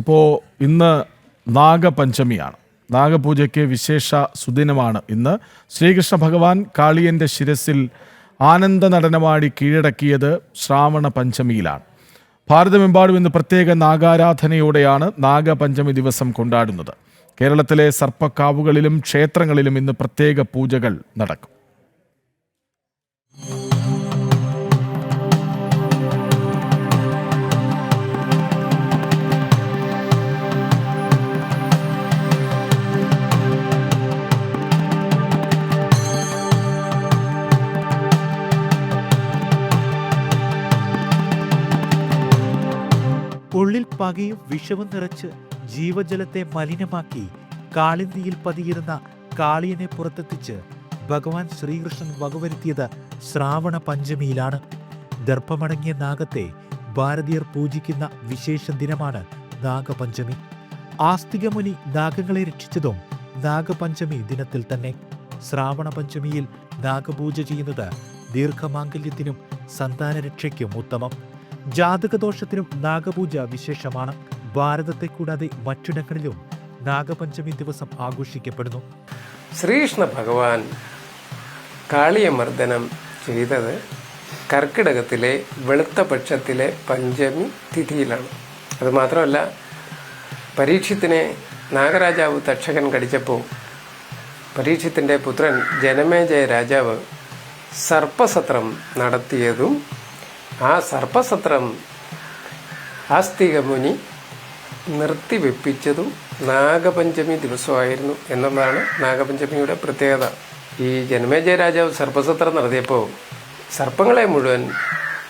അപ്പോൾ ഇന്ന് നാഗപഞ്ചമിയാണ്. നാഗപൂജയ്ക്ക് വിശേഷ സുദിനമാണ് ഇന്ന്. ശ്രീകൃഷ്ണ ഭഗവാൻ കാളിയന്റെ ശിരസിൽ ആനന്ദ നടനമാടി കീഴടക്കിയത് ശ്രാവണ പഞ്ചമിയിലാണ്. ഭാരതമെമ്പാടും ഇന്ന് പ്രത്യേക നാഗാരാധനയോടെയാണ് നാഗപഞ്ചമി ദിവസം കൊണ്ടാടുന്നത്. കേരളത്തിലെ സർപ്പക്കാവുകളിലും ക്ഷേത്രങ്ങളിലും ഇന്ന് പ്രത്യേക പൂജകൾ നടക്കും. പകയും വിഷവും നിറച്ച് ജീവജലത്തെ മലിനമാക്കി കാളിന്തിയിൽ പതിയിരുന്ന കാളിയനെ പുറത്തെത്തിച്ച് ഭഗവാൻ ശ്രീകൃഷ്ണൻ വകവരുത്തിയത് ശ്രാവണ പഞ്ചമിയിലാണ്. ദർഭമടങ്ങിയ നാഗത്തെ ഭാരതീയർ പൂജിക്കുന്ന വിശേഷ ദിനമാണ് നാഗപഞ്ചമി. ആസ്തികമുനി നാഗങ്ങളെ രക്ഷിച്ചതും നാഗപഞ്ചമി ദിനത്തിൽ തന്നെ. ശ്രാവണ പഞ്ചമിയിൽ നാഗപൂജ ചെയ്യുന്നത് ദീർഘമാംഗല്യത്തിനും സന്താനരക്ഷയ്ക്കും ഉത്തമം. ജാതകദോഷത്തിനും നാഗപൂജ വിശേഷമാണ്. ഭാരതത്തെ കൂടാതെ മറ്റിടങ്ങളിലും നാഗപഞ്ചമി ദിവസം ആഘോഷിക്കപ്പെടുന്നു. ശ്രീകൃഷ്ണ ഭഗവാൻ കാളിയമർദ്ദനം ചെയ്തത് കർക്കിടകത്തിലെ വെളുത്ത പക്ഷത്തിലെ പഞ്ചമി തിഥിയിലാണ്. അതുമാത്രമല്ല പരീക്ഷത്തിനെ നാഗരാജാവ് തക്ഷകൻ കടിച്ചപ്പോൾ പരീക്ഷത്തിന്റെ പുത്രൻ ജനമേജയ രാജാവ് സർപ്പസത്രം നടത്തിയതും ആ സർപ്പസത്രം ആസ്തിക മുനി നിർത്തിവെപ്പിച്ചതും നാഗപഞ്ചമി ദിവസമായിരുന്നു എന്നുള്ളതാണ് നാഗപഞ്ചമിയുടെ പ്രത്യേകത. ഈ ജന്മേജയ രാജാവ് സർപ്പസത്രം നടത്തിയപ്പോൾ സർപ്പങ്ങളെ മുഴുവൻ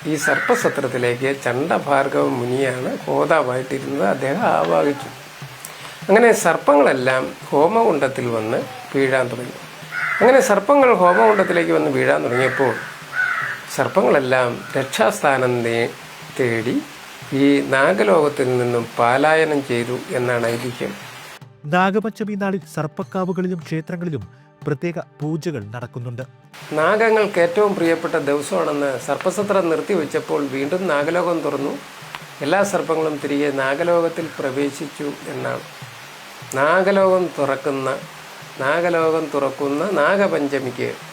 ഈ സർപ്പസത്രത്തിലേക്ക് ചണ്ഡഭാർഗവ മുനിയാണ് ഹോതാവായിട്ടിരുന്നത്. അദ്ദേഹം ആവാഹിച്ചു. അങ്ങനെ സർപ്പങ്ങളെല്ലാം ഹോമകുണ്ടത്തിൽ വന്ന് വീഴാൻ തുടങ്ങി. അങ്ങനെ സർപ്പങ്ങൾ ഹോമകുണ്ടത്തിലേക്ക് വന്ന് വീഴാൻ തുടങ്ങിയപ്പോൾ സർപ്പങ്ങളെല്ലാം രക്ഷാസ്ഥാനം നേ- തേടി ഈ നാഗലോകത്തിൽ നിന്നും പാലായനം ചെയ്തു എന്നാണ് ഐതിഹ്യം. നാഗപഞ്ചമി നാളിൽ സർപ്പക്കാവുകളിലും ക്ഷേത്രങ്ങളിലും പ്രത്യേക പൂജകൾ നടക്കുന്നുണ്ട്. നാഗങ്ങൾക്ക് ഏറ്റവും പ്രിയപ്പെട്ട ദിവസമാണെന്ന് സർപ്പസത്രം നിർത്തിവെച്ചപ്പോൾ വീണ്ടും നാഗലോകം തുറന്നു. എല്ലാ സർപ്പങ്ങളും തിരികെ നാഗലോകത്തിൽ പ്രവേശിച്ചു എന്നാണ്. നാഗലോകം തുറക്കുന്ന നാഗലോകം തുറക്കുന്ന നാഗപഞ്ചമിക്ക്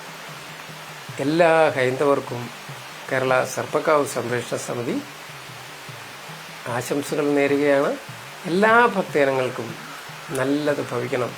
എല്ലാ ഹൈന്ദവർക്കും കേരള സർപ്പക്കാവ് സംരക്ഷണ സമിതി ആശംസകൾ നേരുകയാണ്. എല്ലാ ഭക്തജനങ്ങൾക്കും നല്ലത് ഭവിക്കണം.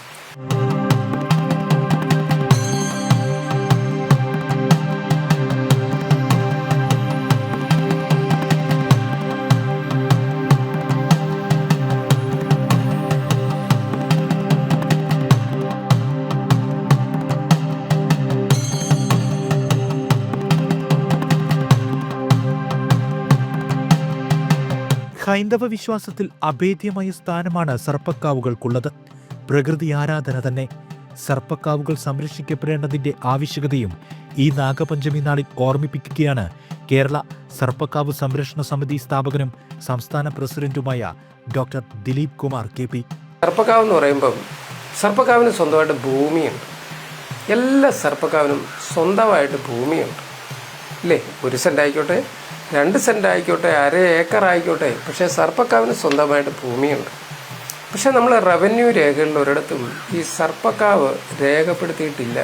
ഹൈന്ദവ വിശ്വാസത്തിൽ അഭേദ്യമായ സ്ഥാനമാണ് സർപ്പക്കാവുകൾക്കുള്ളത്. പ്രകൃതി ആരാധന തന്നെ. സർപ്പക്കാവുകൾ സംരക്ഷിക്കപ്പെടേണ്ടതിന്റെ ആവശ്യകതയും ഈ നാഗപഞ്ചമി നാളിൽ ഓർമ്മിപ്പിക്കുകയാണ് കേരള സർപ്പക്കാവ് സംരക്ഷണ സമിതി സ്ഥാപകനും സംസ്ഥാന പ്രസിഡന്റുമായ doctor Dileep Kumar K P. സർപ്പക്കാവ് എന്ന് പറയുമ്പം സർപ്പക്കാവിന് സ്വന്തമായിട്ട് ഭൂമിയുണ്ട്. എല്ലാ സർപ്പക്കാവിനും സ്വന്തമായിട്ട് ഭൂമിയുണ്ട്. അല്ലേ? ഒരു സെന്റ് ആയിക്കോട്ടെ രണ്ട് സെന്റ് ആയിക്കോട്ടെ അര ഏക്കർ ആയിക്കോട്ടെ. പക്ഷേ സർപ്പക്കാവിന് സ്വന്തമായിട്ട് ഭൂമിയുണ്ട്. പക്ഷേ നമ്മൾ റവന്യൂ രേഖകളിൽ ഒരിടത്തും ഈ സർപ്പക്കാവ് രേഖപ്പെടുത്തിയിട്ടില്ല.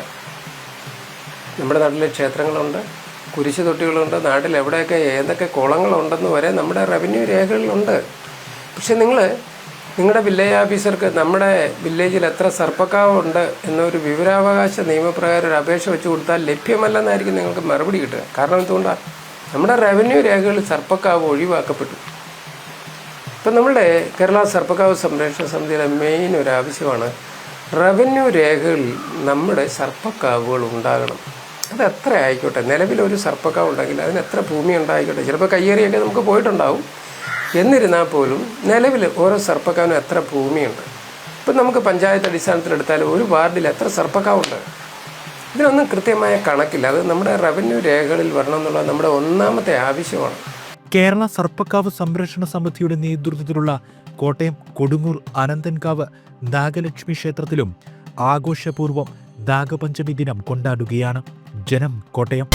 നമ്മുടെ നാട്ടിലെ ക്ഷേത്രങ്ങളുണ്ട് കുരിശു തൊട്ടികളുണ്ട് നാട്ടിൽ എവിടെയൊക്കെ ഏതൊക്കെ കുളങ്ങളുണ്ടെന്ന് വരെ നമ്മുടെ റവന്യൂ രേഖകളിലുണ്ട് പക്ഷേ നിങ്ങൾ നിങ്ങളുടെ വില്ലേജ് ഓഫീസർക്ക് നമ്മുടെ വില്ലേജിൽ എത്ര സർപ്പക്കാവുണ്ട് എന്നൊരു വിവരാവകാശ നിയമപ്രകാരം ഒരു അപേക്ഷ വെച്ച് കൊടുത്താൽ ലഭ്യമല്ലെന്നായിരിക്കും നിങ്ങൾക്ക് മറുപടി കിട്ടുക. കാരണം എന്തുകൊണ്ടാണ് നമ്മുടെ റവന്യൂ രേഖകൾ സർപ്പക്കാവ് ഒഴിവാക്കപ്പെട്ടു. ഇപ്പം നമ്മുടെ കേരള സർപ്പക്കാവ് സംരക്ഷണ സമിതിയുടെ മെയിൻ ഒരു ആവശ്യമാണ് റവന്യൂ രേഖകളിൽ നമ്മുടെ സർപ്പക്കാവുകൾ ഉണ്ടാകണം. അത് എത്ര ആയിക്കോട്ടെ? നിലവിലൊരു സർപ്പക്കാവ് ഉണ്ടെങ്കിൽ അതിന് എത്ര ഭൂമി ഉണ്ടായിക്കോട്ടെ? ചിലപ്പോൾ കയ്യേറിയൊക്കെ നമുക്ക് പോയിട്ടുണ്ടാവും. എന്നിരുന്നാൽ പോലും നിലവിൽ ഓരോ സർപ്പക്കാവിനും എത്ര ഭൂമിയുണ്ട്? ഇപ്പം നമുക്ക് പഞ്ചായത്ത് അടിസ്ഥാനത്തിലെടുത്താൽ ഒരു വാർഡിൽ എത്ര സർപ്പക്കാവുണ്ട്? ഇതിനൊന്നും കൃത്യമായ കണക്കില്ല. അത് നമ്മുടെ റവന്യൂ രേഖകളിൽ വരണം എന്നുള്ളത് നമ്മുടെ ഒന്നാമത്തെ ആവശ്യമാണ്. കേരള സർപ്പക്കാവ് സംരക്ഷണ സമിതിയുടെ നേതൃത്വത്തിലുള്ള കോട്ടയം കൊടുങ്ങൂർ അനന്തൻകാവ് നാഗലക്ഷ്മി ക്ഷേത്രത്തിലും ആഘോഷപൂർവം നാഗപഞ്ചമി ദിനം കൊണ്ടാടുകയാണ് ജനം കോട്ടയം.